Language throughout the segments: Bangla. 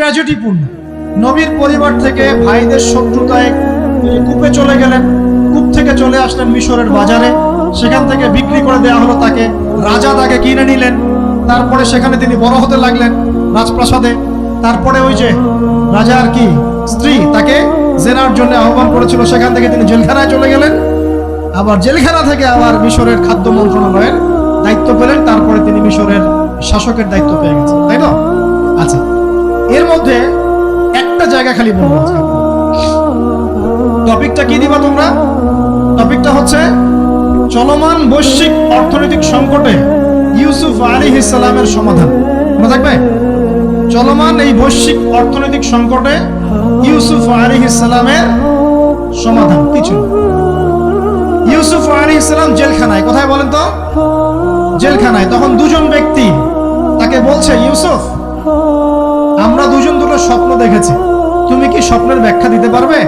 ট্র্যাজেডিপূর্ণ নবীর পরিবার থেকে ভাইদের শত্রুতায় কূপে চলে গেলেন। কূপ থেকে চলে আসলেন মিশরের বাজারে। সেখান থেকে বিক্রি করে দেওয়া হলো তাকে। রাজা তাকে কিনে নিলেন। তারপরে সেখানে তিনি বড় হতে লাগলেন রাজপ্রাসাদে। তারপরে ওই যে রাজার কি স্ত্রী তাকে জেনার জন্য আহ্বান করেছিল। সেখান থেকে তিনি জেলখানায় চলে গেলেন। আবার জেলখানা থেকে আবার মিশরের খাদ্য মন্ত্রণালয়ের দায়িত্ব পেলেন। তারপরে তিনি মিশরের শাসকের দায়িত্ব পেয়ে গেছেন। তাই তো? আচ্ছা। এর মধ্যে একটা জায়গা খালি বলব টপিকটা কি দিবা তোমরা? টপিকটা হচ্ছে চলমান বৈশ্বিক অর্থনৈতিক সংকটে ইউসুফ আলী ইসলামের সমাধান। মনে থাকবে? চলমান এই বৈশ্বিক অর্থনৈতিক সংকটে ইউসুফ আলী ইসলামের সমাধান। কিছু ইউসুফ আলী ইসলাম জেলখানায়। কোথায় বলেন তো? জেলখানায়। তখন দুজন ব্যক্তি তাকে বলছে, ইউসুফ স্বপ্ন দেখেছি। তুমি কি স্বপ্নের ব্যাখ্যা দিতে পারবে?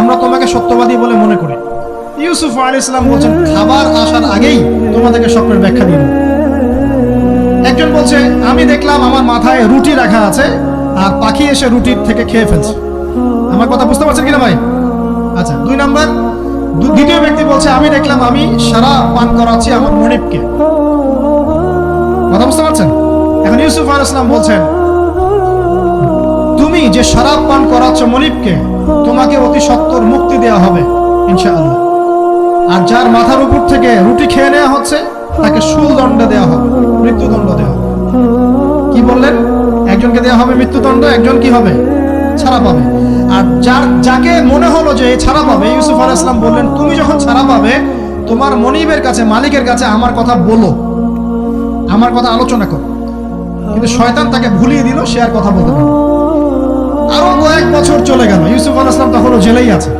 আমরা তোমাকে সত্যবাদী বলে মনে করি। ইউসুফ আলী ইসলাম বলছেন, খাবার আসার আগেই তোমাদেরকে স্বপ্নের ব্যাখ্যা দিব। একজন বলছে, আমি দেখলাম আমার মাথায় রুটি রাখা আছে, আর পাখি এসে রুটির থেকে খেয়ে ফেলছে। আমার কথা বুঝতে পারছেন কিনা ভাই? আচ্ছা দুই নাম্বার দ্বিতীয় ব্যক্তি বলছে, আমি দেখলাম আমি সারা পান করাচ্ছি আমার মনিবকে। কথা বুঝতে পারছেন? এখন ইউসুফ আল ইসলাম বলছেন তুমি যে শরাব পান করাচ্ছ মনিবকে তোমাকে অতি সত্তর মুক্তি দেওয়া হবে, ইনশাআল্লাহ। আর যার মাথার উপর থেকে রুটি খেয়ে নেওয়া হচ্ছে, তাকে শুল দণ্ড দেওয়া হবে, মৃত্যুদণ্ড দেওয়া হবে। কি বললেন? একজনকে দেওয়া হবে মৃত্যুদণ্ড, একজন কি হবে? ছাড়া পাবে। আর যার, যাকে মনে হলো যে ছাড়া পাবে, ইউসুফ আল ইসলাম বললেন, তুমি যখন ছাড়া পাবে, তোমার মনিবের কাছে, মালিকের কাছে আমার কথা বলো। আমার কথা আলোচনা করো। কিন্তু শয়তান তাকে ভুলিয়ে দিল, সে আর কথা বলতে পারবে না। আরও কয়েক বছর চলে গেল। ইউসুফ আল ইসলাম তখনও জেলেই আছে।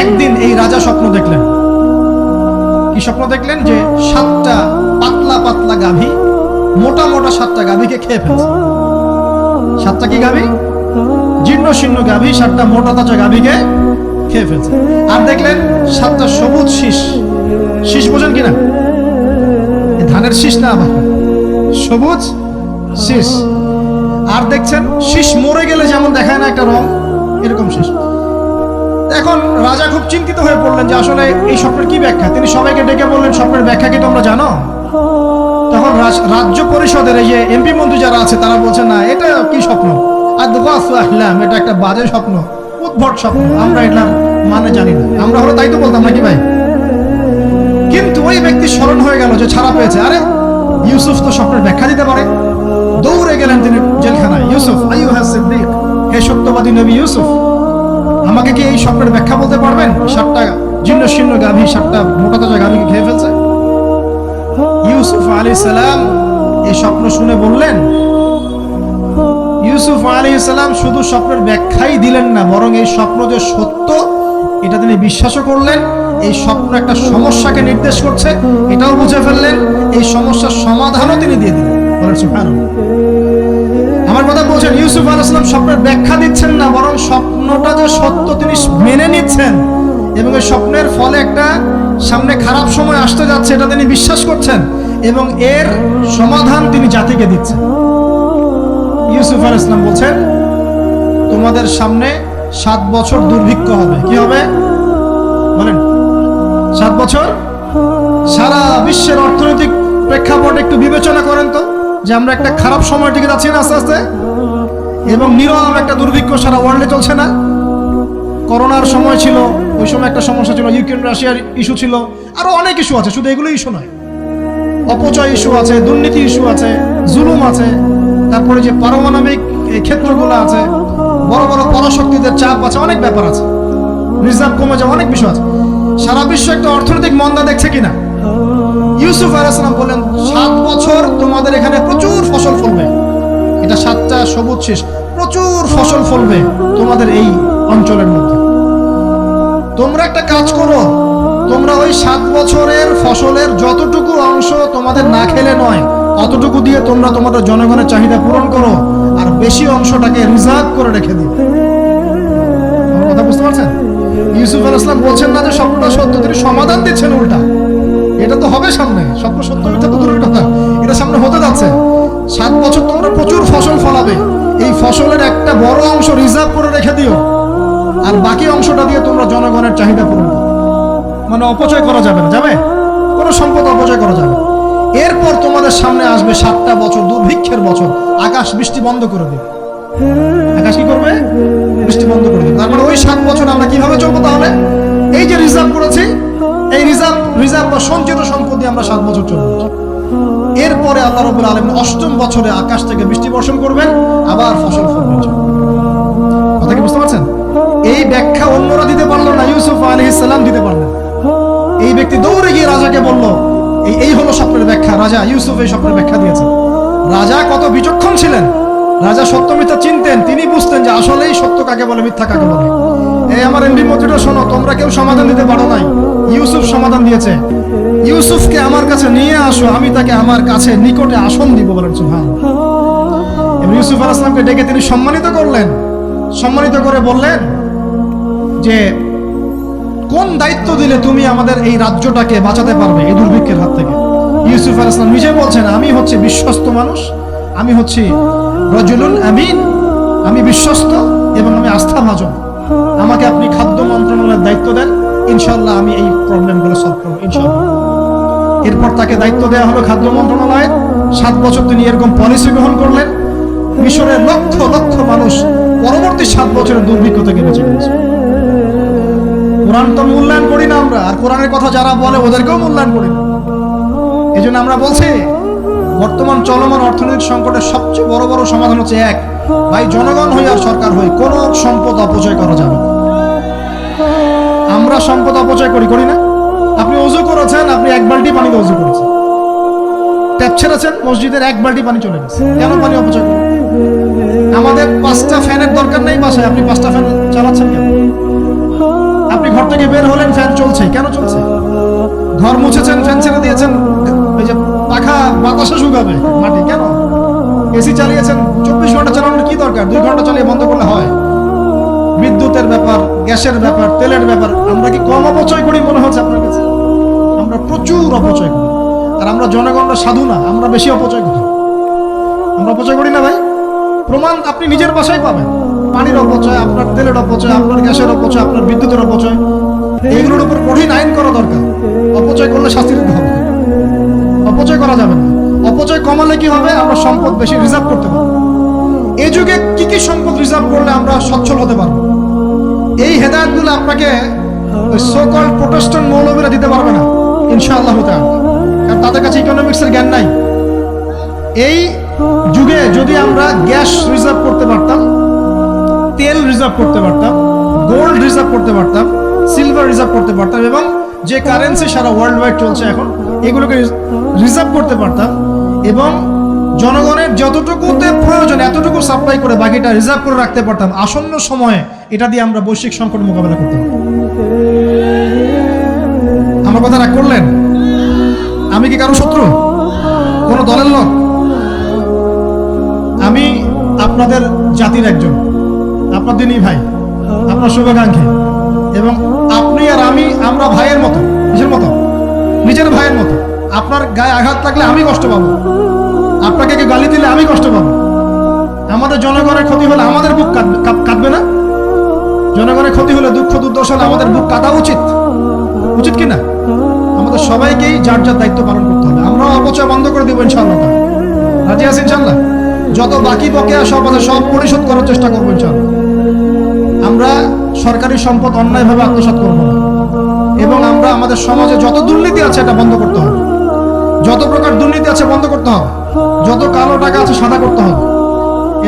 একদিন এই রাজা স্বপ্ন দেখলেন। কি স্বপ্ন দেখলেন? যে সাতটা পাতলা পাতলা গাভী, মোটা মোটা সাতটা গাভীকে খেয়ে ফেলছে। সাতটা কি গাভী? জীর্ণ শীর্ণ গাভী, সাতটা মোটা তাজা গাভীকে খেয়ে ফেলছে। আর দেখলেন সাতটা সবুজ শীষ। শীষ বোঝেন কিনা? ধানের শীষ না আবার সবুজ শীষ। আর দেখছেন, শীষ মরে গেলে যেমন দেখায় না একটা রং, এরকম শীষ। এখন রাজা খুব চিন্তিত হয়ে পড়লেন যে আসলে এই স্বপ্নের কি ব্যাখ্যা? তিনি সবাইকে ডেকে বললেন, স্বপ্নের ব্যাখ্যা কি তোমরা জানো? তখন রাজ্য পরিষদের এই যে এমপি মন্ত্রী যারা আছে, তারা বলছে, না, এটা কি স্বপ্ন? আর এটা একটা বাজে স্বপ্ন, উদ্ভট স্বপ্ন, আমরা এটার মানে জানি না। আমরা হলো তাই তো বলতাম নাকি ভাই? কিন্তু ওই ব্যক্তি স্মরণ হয়ে গেল যে ছাড়া পেয়েছে। আরে, ইউসুফ তো স্বপ্নের ব্যাখ্যা দিতে পারে। দৌড়ে গেলেন তিনি জেলখানায়। ইউসুফ আইয়ু হ্যাঁ সিদ্দিক, হে সত্যবাদী নবী ইউসুফ, আমাকে কি এই স্বপ্নের ব্যাখ্যা বলতে পারবেন? সাতটা জীর্ণ শীর্ণ গাভী, সাতটা মোটা তাজা গাভীকে খেয়ে ফেলছে? ইউসুফ আলী সালাম এই স্বপ্ন শুনে বললেন, ইউসুফ আলী সালাম শুধু স্বপ্নের ব্যাখ্যাই দিলেন না, বরং এই স্বপ্ন যে সত্য, এটা তিনি বিশ্বাসও করলেন। এই স্বপ্ন একটা সমস্যাকে নির্দেশ করছে, এটাও বুঝে ফেললেন। এই সমস্যার সমাধানও তিনি দিয়ে দিলেন। আমার কথা বলছেন, ইউসুফ আল ইসলাম স্বপ্নের ব্যাখ্যা দিচ্ছেন না, বরং স্বপ্নটা যে সত্য তিনি মেনে নিচ্ছেন এবং এই স্বপ্নের ফলে একটা সামনে খারাপ সময় আসতে যাচ্ছে, এটা তিনি বিশ্বাস করছেন এবং এর সমাধান তিনি জাতিকে দিচ্ছেন। ইউসুফ আল ইসলাম বলছেন, তোমাদের সামনে সাত বছর দুর্ভিক্ষ হবে। কি হবে? বলেন, সাত বছর? সারা বিশ্বের অর্থনৈতিক প্রেক্ষাপট একটু বিবেচনা করেন তো। যে আমরা একটা খারাপ সময় টিকে যাচ্ছি না আস্তে আস্তে। এবং নীরব একটা দুর্ভিক্ষ সারা ওয়ার্ল্ডে চলছে না। করোনার সময় ছিল, ওই সময় একটা সমস্যা ছিল, ইউক্রেন, রাশিয়ার ইস্যু ছিল, আরও অনেক ইস্যু আছে, শুধু এগুলো ইস্যু নয়। অপচয় ইস্যু আছে, দুর্নীতি ইস্যু আছে, জুলুম আছে, তারপরে যে পারমাণবিক ক্ষেত্রগুলো আছে, বড় বড় পরাশক্তিদের চাপ আছে, অনেক ব্যাপার আছে। রিজার্ভ কমে যাওয়া অনেক বিষয় আছে। সারা বিশ্ব একটা অর্থনৈতিক মন্দা দেখছে কিনা? ইউসুফ আলাইসালাম বললেন, সাত বছর তোমাদের এখানে প্রচুর ফসল ফলবে। এটা সাতটা সবুজ শেষ, প্রচুর ফসল ফলবে তোমাদের এই অঞ্চলের মধ্যে। তোমরা একটা কাজ করো, তোমরা ওই সাত বছরের ফসলের যতটুকু অংশ তোমাদের না খেলে নয় অতটুকু দিয়ে তোমরা তোমাদের জনগণের চাহিদা পূরণ করো আর বেশি অংশটাকে রিজার্ভ করে রেখে দিও। কথা বুঝতে পারছেন? ইউসুফ আল ইসলাম বলছেন না যে স্বপ্নটা সত্য, তিনি সমাধান দিচ্ছেন উল্টা। এটা তো হবে সামনে। স্বপ্ন সত্য মিথ্যা তো দূরের কথা। এটা সামনে হতে যাচ্ছে। সাত বছর তোমরা প্রচুর ফসল ফলাবে। এই ফসলের একটা বড় অংশ রিজার্ভ করে রেখে দিও। আর বাকি অংশটা দিয়ে তোমরা জনগণের চাহিদা পূরণ করো। মানে অপচয় করা যাবে না। যাবে? কোনো সম্পদ অপচয় করা যাবে এরপর তোমাদের সামনে আসবে সাতটা বছর, দুর্ভিক্ষের বছর। আকাশ বৃষ্টি বন্ধ করে দেবে আকাশ কি করবে? বৃষ্টি বন্ধ করে দেবে তার মানে ওই সাত বছর আমরা কীভাবে চলবো তাহলে? এই যে রিজার্ভ করেছি এই রিজার্ভ রিজার্ভ বা সঞ্চিত সম্পদ আমরা সাত বছর চলবো এরপরে আল্লাহ রবুল আলম অষ্টম বছরে আকাশ থেকে বৃষ্টি বর্ষণ করবেন, আবার ফসল ফলবেন কথা কি বুঝতে পারছেন? এই ব্যাখ্যা অন্যরা দিতে পারল না, ইউসুফ আলী ইসলাম দিতে পারলেন এই ব্যক্তি দৌড়ে গিয়ে রাজাকে বলল, এই এই হলো স্বপ্নের ব্যাখ্যা, রাজা ইউসুফ এই স্বপ্নের ব্যাখ্যা দিয়েছেন। রাজা কত বিচক্ষণ ছিলেন। রাজা সত্য মিথ্যা চিনতেন, তিনি বুঝতেন যে আসলেই সত্য কাকে বলে, মিথ্যা কাকে বলে। এই আমার এমডি মন্ত্রীটা শোনো, তোমরা কেউ সমাধান দিতে পারো নাই। ইউসুফ সমাধান দিয়েছে। ইউসুফকে আমার কাছে নিয়ে আসো, আমি তাকে আমার কাছে নিকটে আসন দিব বলেন সুহান ইউসুফ আল ইসলামকে ডেকে তিনি সম্মানিত করলেন। সম্মানিত করে বললেন যে, কোন দায়িত্ব দিলে তুমি আমাদের এই রাজ্যটাকে বাঁচাতে পারবে এই দুর্ভিক্ষের হাত থেকে? ইউসুফ আল ইসলাম নিজে বলছেন, আমি হচ্ছে বিশ্বস্ত মানুষ, আমি হচ্ছি রজুলুন আমিন, আমি বিশ্বস্ত এবং আমি আস্থা ভাজন আমাকে আপনি খাদ্য মন্ত্রণালয়ের দায়িত্ব দেন ইনশাল্লাহ আমি এই প্রবলেমগুলো সলভ করব ইনশাল্লাহ এরপর তাকে দায়িত্ব দেওয়া হলো খাদ্য মন্ত্রণালয়ের সাত বছর তিনি এরকম পলিসি গ্রহণ করলেন। মিশরের লক্ষ লক্ষ মানুষ পরবর্তী সাত বছরের দুর্ভিক্ষ থেকে বেঁচে গেছে। কোরআন তো মূল্যায়ন করি না আমরা, আর কোরআনের কথা যারা বলে ওদেরকেও মূল্যায়ন করি না। এই জন্য আমরা বলছি বর্তমান চলমান অর্থনৈতিক সংকটের সবচেয়ে বড় বড় সমাধান হচ্ছে এক, ভাই জনগণ হই আর সরকার হই কোন সম্পদ অপচয় করা যাবে। আমরা সম্পদ অপচয় করি করি না। আপনি অজু করেছেন, আপনি এক বালতি পানিতে অজু করেছেন। ট্যাপ ছেড়েছেন, মসজিদের এক বালতি পানি চলে গেছে। কেন পানি অপচয় আমাদের পাঁচটা ফ্যানের দরকার নেই বাসায়। আপনি পাঁচটা ফ্যান চালাচ্ছেন কেন? আপনি ঘর থেকে বের হলেন, ফ্যান চলছে। কেন চলছে? ঘর মুছেছেন, ফ্যান ছেড়ে দিয়েছেন। ওই যে পাখা বাতাসে শুকাবে। মাটি, কেন? এসি চালিয়েছেন, চব্বিশ ঘণ্টা চালানোর কি দরকার? দুই ঘণ্টা চালিয়ে বন্ধ করলে হয়। বিদ্যুতের ব্যাপার, গ্যাসের ব্যাপার, তেলের ব্যাপার, আমরা কি কম অপচয় করি মনে হচ্ছে আপনার কাছে? আমরা প্রচুর অপচয় করি। আর আমরা জনগণরা সাধু না, আমরা বেশি অপচয় করি। আমরা অপচয় করি না ভাই। প্রমাণ আপনি নিজের বাসায় পাবেন। পানির অপচয়, আপনার তেলের অপচয়, আপনার গ্যাসের অপচয়, আপনার বিদ্যুতের অপচয়। এগুলোর উপর কঠিন আইন করা দরকার। অপচয় করলে শাস্তি দিতে হবে। অপচয় করা যাবে না। অপচয় কমালে কি হবে? আমরা সম্পদ বেশি রিজার্ভ করতে পারব। এই যুগে কি কি সম্পদ রিজার্ভ করলে আমরা সচ্ছল হতে পারব? এই হেদায়তগুলো আপনাকে ওই সোকল প্রোটেস্টন মৌলবীরা দিতে পারবে না, ইনশাআল্লাহ তাআলা। কারণ তাদের কাছে ইকোনমিক্সের জ্ঞান নাই। এই যুগে যদি আমরা গ্যাস রিজার্ভ করতে পারতাম, তেল রিজার্ভ করতে পারতাম গোল্ড রিজার্ভ করতে পারতাম সিলভার রিজার্ভ করতে পারতাম, এবং যে কারেন্সি সারা ওয়ার্ল্ড ওয়াইড চলছে এখন এগুলোকে রিজার্ভ করতে পারতাম এবং জনগণের যতটুকুতে প্রয়োজন, এতটুকু সাপ্লাই করে বাকিটা রিজার্ভ করে রাখতে পারতাম। আসন্ন সময়ে এটা দিয়ে আমরা বৈশ্বিক সংকট মোকাবেলা করতে আমার কথা রাগ করলেন? আমি কি কারও শত্রু? কোন দলের লোক? আমি আপনাদের জাতির একজন। আপনার দিনই ভাই, আপনার শুভাকাঙ্ক্ষী। এবং আপনি আর আমি, আমরা ভাইয়ের মতো নিজের মতো? নিজের ভাইয়ের মতো। আপনার গায়ে আঘাত লাগলে আমি কষ্ট পাবো। আপনাকে কেউ গালি দিলে আমি কষ্ট পাবো? আমাদের জনগণের ক্ষতি হলে আমাদের বুক কাঁদবে- না? জনগণের ক্ষতি হলে দুঃখ দুর্দশা হলে আমাদের বুক কাঁদা উচিত। উচিত কি না আমাদের সবাইকেই যার যার দায়িত্ব পালন করতে হবে। আমরাও অপচয় বন্ধ করে দেবো ইনশাআল্লাহ। রাজি আছি ইনশাআল্লাহ? যত বাকি বকেয়া সব আছে, সব পরিশোধ করার চেষ্টা করব ইনশাআল্লাহ। আমরা সরকারি সম্পদ অন্যায়ভাবে আত্মসাৎ করব না। আমরা আমাদের সমাজে যত দুর্নীতি আছে এটা বন্ধ করতে হবে। যত প্রকার দুর্নীতি আছে বন্ধ করতে হবে। যত কালো টাকা আছে সাদা করতে হবে।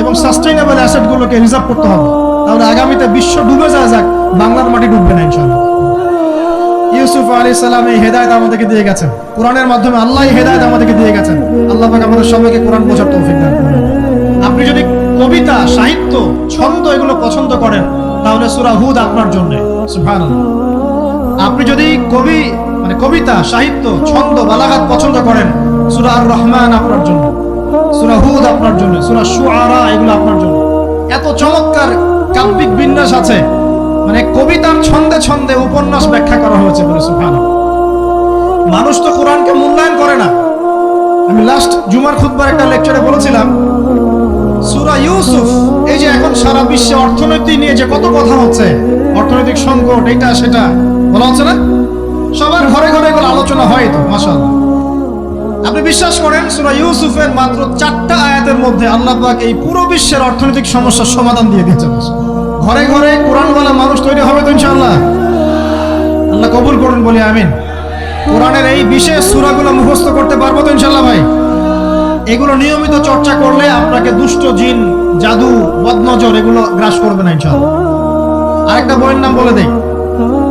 এবং সাস্টেইনেবল অ্যাসেটগুলোকে রিজার্ভ করতে হবে। তাহলে আগামীতে বিশ্ব ডুবে যায় যাক, বাংলার মাটি ডুববে না ইনশাআল্লাহ। ইউসুফ আলী সালাম এই হেদায়ত আমাদেরকে দিয়ে গেছেন। কোরআনের মাধ্যমে আল্লাহ এই হেদায়ত আমাদেরকে দিয়ে গেছেন। আল্লাহ পাক আমাদের সবাইকে কোরআন বোঝার তৌফিক দান। আপনি যদি কবিতা, সাহিত্য, ছন্দ এগুলো পছন্দ করেন, তাহলে সূরা হুদ আপনার জন্য। সুবহানাল্লাহ। আপনি যদি কবি মানে কবিতা, সাহিত্য, ছন্দ, বালাগাত পছন্দ করেন, সূরা আর রহমান আপনার জন্য, সূরা হুদ আপনার জন্য, সূরা শুআরা এগুলো আপনার জন্য। এত চমৎকার কাব্যিক বিন্যাস আছে। মানে কবিতার ছন্দে ছন্দে উপন্যাস ব্যাখ্যা করা হয়েছে বলে সুবহানাল্লাহ। মানুষ তো কোরআনকে মূল্যায়ন করে না। আমি লাস্ট জুমার খুতবার একটা লেকচারে বলেছিলাম, সুরা ইউসুফ, এই যে এখন সারা বিশ্বে অর্থনীতি নিয়ে যে কত কথা হচ্ছে, অর্থনৈতিক সংকট, এটা, সেটা হচ্ছে না? সবার ঘরে ঘরে এগুলো আলোচনা হয় তো আপনি বিশ্বাস করেন, সুরা ইউসুফের মাত্র চারটা আয়াতের মধ্যে আল্লাহ এই পুরো বিশ্বের অর্থনৈতিক সমস্যার সমাধান দিয়ে দিয়েছেন। ঘরে ঘরে কোরআনওয়ালা মানুষ তৈরি হবে তো আল্লাহ কবুল করুন, বলে আমিন। কোরআনের এই বিশেষ সূরাগুলো মুখস্থ করতে পারব তো ইনশাআল্লাহ ভাই? এগুলো নিয়মিত চর্চা করলে আপনাকে দুষ্ট জিন, জাদু, বদনজর এগুলো গ্রাস করবে না ইনশাআল্লাহ। আরেকটা বইয়ের নাম বলে দেই।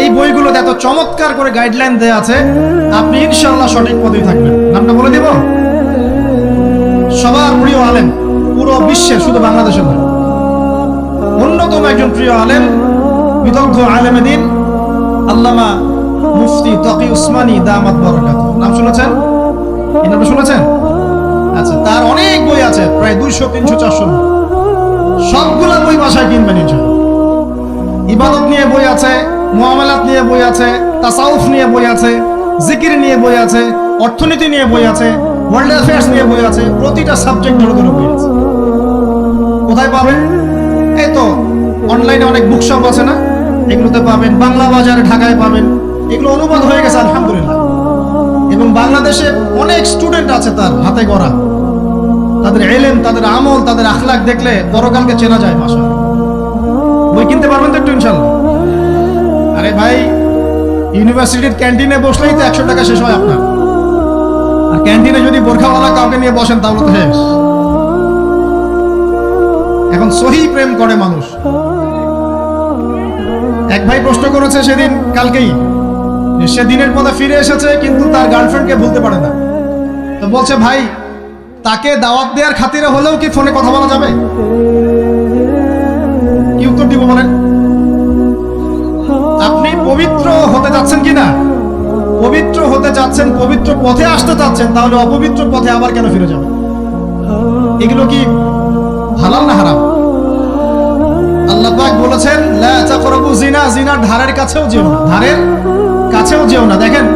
এই বইগুলোতে এত চমৎকার করে গাইডলাইন দেয়া আছে, আপনি ইনশাআল্লাহ সঠিক পথেই থাকবেন। নামটা বলে দিব? সবার প্রিয় আলেম, পুরো বিশ্বের শুধু বাংলাদেশের নয়। অন্যতম একজন প্রিয় আলেম, বিদগ্ধ আলেমে দিন আল্লামা মুফতি তকি উসমানী দামাত বরকাত। নাম শুনেছেন? এই নামটা শুনেছেন? আচ্ছা তার অনেক বই আছে, প্রায় দুইশো, তিনশো, চারশো সবগুলা বই বাসায় কিনবেন ইবাদত নিয়ে বই আছে মুআমালাত নিয়ে বই আছে, তাসাউফ নিয়ে বই আছে, জিকির নিয়ে বই আছে, অর্থনীতি নিয়ে বই আছে, ওয়ার্ল্ড অ্যাফেয়ার্স নিয়ে বই আছে, প্রতিটা সাবজেক্ট ধরে ধরে বই আছে। কোথায় পাবেন? এই তো, অনলাইনে অনেক বুকশপ আছে না? এগুলোতে পাবেন, বাংলা বাজারে ঢাকায় পাবেন। এগুলো অনুবাদ হয়ে গেছে, আলহামদুলিল্লাহ। এবং বাংলাদেশে অনেক স্টুডেন্ট আছে তার, হাতে গড়া। তাদের এলেম, তাদের আমল, তাদের আখলাক দেখলে পরকালকে চেনা যায় মাসা বই কিনতে পারবেন তো একটু ইনশাল্লাহ আরে ভাই, ইউনিভার্সিটির ক্যান্টিনে বসলেই তো একশো টাকা শেষ হয় আপনার। আর ক্যান্টিনে যদি বোরখাওয়ালা কাউকে নিয়ে বসেন, তাহলে তো শেষ। এখন সহি প্রেম করে মানুষ। এক ভাই প্রশ্ন করেছে সেদিন, কালকেই সে দিনের পথে ফিরে এসেছে, কিন্তু তার গার্লফ্রেন্ডকে ভুলতে পারে না। তো বলছে, ভাই, তাকে দাওয়াত দেওয়ার খাতিরে হলেও কি ফোনে কথা বলা যাবে? কি উত্তর দিব বলেন? পবিত্র হতে যাচ্ছেন কিনা? পবিত্র হতে যাচ্ছেন, পবিত্র পথে আসতে চাচ্ছেন তাহলে অপবিত্র পথে আবার কেন ফিরে যাবেন? এগুলো কি হালাল না হারাম? আল্লাহ পাক বলেছেন, লা জিনা ধারের কাছেও যেও না। ধারের কাছেও যেও না। দেখেন,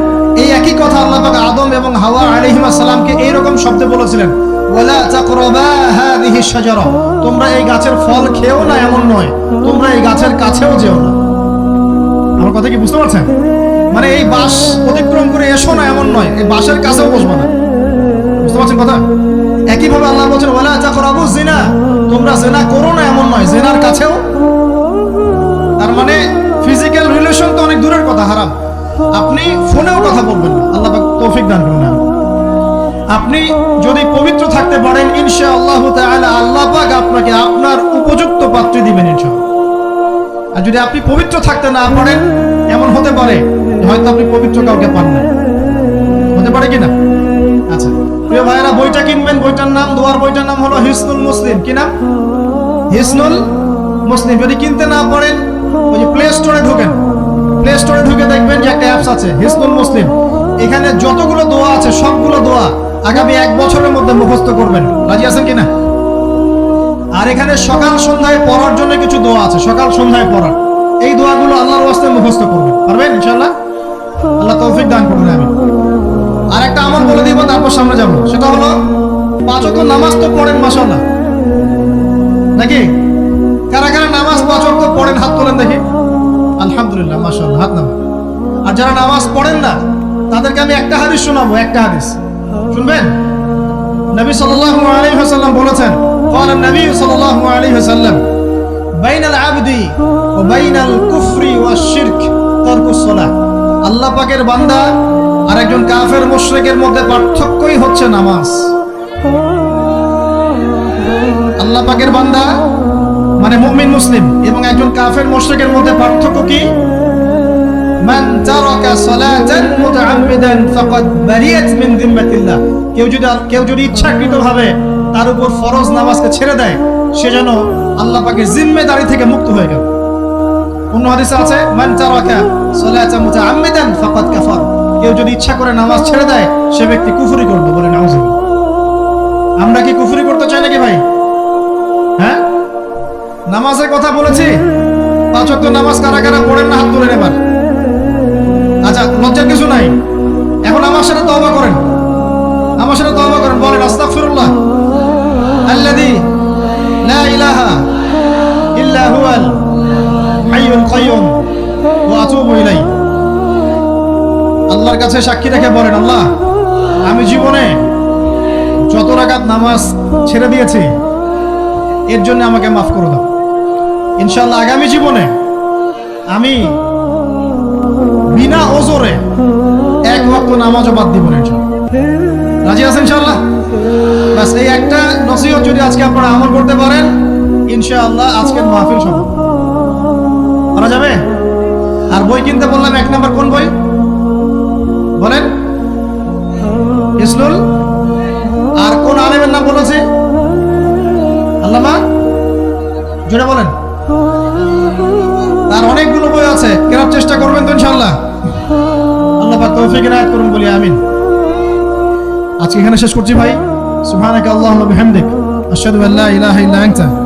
এই একই কথা আল্লাহ পাক আদম এবং হাওয়া আলাইহিস সালামকে এই রকম শব্দে বলেছিলেন তোমরা এই গাছের ফল খেও না, এমন নয়। তোমরা এই গাছের কাছেও যেও না। আমার কথা কি বুঝতে পারছেন? মানে এই বাস অতিক্রম করে এসো না, এমন নয়। এই বাসের কাছেও বসবো না। বুঝতে পারছেন কথা? একইভাবে আল্লাহ বলছেন, ওয়ালা তাকরাবু জিনা তোমরা জেনা করো না, এমন নয়। জেনার কাছেও। তার মানে ফিজিক্যাল রিলেশন তো অনেক দূরের কথা, হারাম। আপনি ফোনেও কথা বলবেন না। আল্লাহ তৌফিক দান করুন আপনি যদি পবিত্র থাকতে পারেন ইনশা আল্লাহ আল্লাহ আপনাকে যদি আপনি পবিত্র থাকতে না পারেন, এমন হতে পারে, হয়তো আপনি পবিত্র কাউকে পান না। হতে পারে কিনা আচ্ছা প্রিয় ভাইয়েরা, বইটা কিনবেন, বইটার নাম, দোয়ার বইটার নাম হলো হিসনুল মুসলিম। কি নাম? হিসনুল মুসলিম। যদি কিনতে না পারেন, ওই যে প্লে স্টোরে ঢোকেন। প্লে স্টোরে ঢুকে দেখবেন যে একটা অ্যাপস আছে, হিসনুল মুসলিম। এখানে যতগুলো দোয়া আছে, সবগুলো দোয়া আগামী এক বছরের মধ্যে মুখস্থ করবেন। রাজি আছেন কিনা এখানে সকাল সন্ধ্যায় পড়ার জন্য কিছু দোয়া আছে, সকাল সন্ধ্যায় পড়ার। এই দোয়াগুলো আল্লাহর ওয়াস্তে মুখস্থ করবেন। পারবেন, ইনশাআল্লাহ? আল্লাহ তৌফিক দান করবেন আমি আর একটা আমল বলে দিব, তারপর সামনে যাব। সেটা হলো, পাঁচ ওয়াক্ত নামাজ তো পড়েন, মাশাআল্লাহ। নাকি? কারা কারা নামাজ পাঁচ ওয়াক্ত পড়েন, হাত তোলেন দেখি। আলহামদুলিল্লাহ, মাশাআল্লাহ, হাত নামান আর যারা নামাজ পড়েন না, তাদেরকে আমি একটা হাদিস শোনাবো, একটা হাদিস। শুনবেন? নবী সাল্লাল্লাহু আলাইহি ওয়াসাল্লাম বলেছেন قال النبي صلى الله عليه وسلم بين العبد وبين الكفر والشرك ترك الصلاة আল্লাহ পাকের বান্দা আর একজন কাফের মুশরিকের মধ্যে পার্থক্যই হচ্ছে নামাজ আল্লাহ পাকের বান্দা মানে মুমিন মুসলিম এবং একজন কাফের মুশরিকের মধ্যে পার্থক্য কি মান তারাকা সালাতান মুতাআম্মিদান ফাকাদ বারিয়াত মিন যিম্মাতিল্লাহ কেউ যদি কেউ যদি ইচ্ছাকৃতভাবে তার উপর ফরজ নামাজকে ছেড়ে দেয়, সে যেন আল্লাহ পাকের জিম্মেদারি থেকে মুক্ত হয়ে গেল। অন্য হাদিসে আছে, মান তারাকা সালাতা মুতাআম্মিদান ফাকাদ কাফার। কেউ যদি ইচ্ছা করে নামাজ ছেড়ে দেয়, সে ব্যক্তি কুফরি করবে বলে নাউজুবিল্লাহ আমরা কি কুফরি করতে চাই নাকি ভাই? হ্যাঁ? নামাজের কথা বলেছি? পাঁচ ওয়াক্ত নামাজ কারা কারা পড়েন না, হাত তুলেন এবার আচ্ছা লজ্জার কিছু নাই। এখন আমার সাথে তওবা করেন। আমার সাথে তওবা করেন, বলেন, আস্তাগফিরুল্লাহ। ইলাহা ইল্লা হুয়াল হাইয়ুল কাইয়ুম ওয়া আতুবু ইলাইহি আল্লাহর কাছে সাক্ষী রেখে বলেন, আল্লাহ, আমি জীবনে যত রাকাত নামাজ ছেড়ে দিয়েছি, এর জন্য আমাকে মাফ করে দাও। ইনশাআল্লাহ আগামী জীবনে আমি বিনা ওজরে এক ওয়াক্ত নামাজও বাদ দিব না। রাজি আছেন ইনশাআল্লাহ? বাস, এই একটা নসিহত যদি আজকে আপনারা আমল করতে পারেন ইনশাআল্লাহ আজকের মাহফিল সফল করা যাবে? আর বই কিনতে বললাম, এক নাম্বার কোন বই? বলেন। ইসলুল আর কোন আলেমের নাম বলেছে আল্লামা। জোরে বলেন। তার অনেকগুলো বই আছে, কেনার চেষ্টা করবেন তো ইনশাআল্লাহ। আল্লাহ তৌফিক ইনায়াত করুন, বলি আমিন। আজকে এখানে শেষ করছি ভাই। সুবহানাকা আল্লাহুম্মা বিহামদিক। আশহাদু আল্লা ইলাহা ইল্লা আনতা।